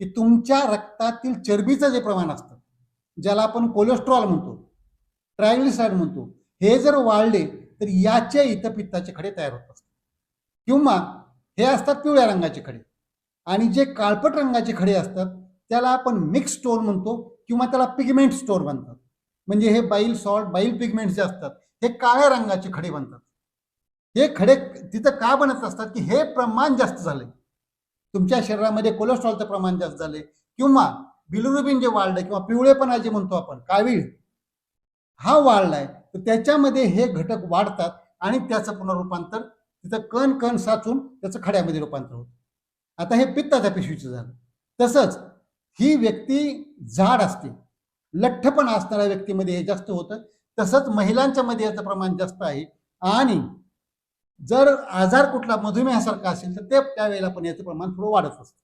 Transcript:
की तुमच्या रक्तातील चरबीचं जे प्रमाण असतं ज्याला आपण कोलेस्ट्रॉल म्हणतो ट्रायग्लिसाईड म्हणतो हे जर वाढले तर याचे इतपित्ताचे खडे तयार होत असतात. किंवा हे असतात पिवळ्या रंगाचे खडे. आणि जे काळपट रंगाचे खडे असतात त्याला आपण मिक्स स्टोन म्हणतो किंवा त्याला पिगमेंट स्टोर म्हणतात. म्हणजे हे बाईल सॉल्ट बाईल पिगमेंट जे असतात हे काळ्या रंगाचे खडे बनतात. हे खडे तिथं का बनत असतात की हे प्रमाण जास्त झाले तुमच्या शरीरामध्ये कोलेस्ट्रॉलचं प्रमाण जास्त झाले किंवा बिलुरुबिन जे वाढलं किंवा पिवळेपणा जे म्हणतो आपण कावीळ हा वाढलाय तर त्याच्यामध्ये हे घटक वाढतात आणि त्याचं पुनरुपांतर तिथं कण कण साचून त्याचं खड्यामध्ये रूपांतर होतं. आता हे पित्ताच्या पिशवीचं झालं. तसंच ही व्यक्ती जाड असते. लठ्ठपणा असणाऱ्या व्यक्तीमध्ये हे जास्त होतं. तसंच महिलांच्या मध्ये याचं प्रमाण जास्त आहे. आणि जर आजार कुठला मधुमेहासारखा असेल तर ते त्यावेळेला पण याचं प्रमाण थोडं वाढत असतं.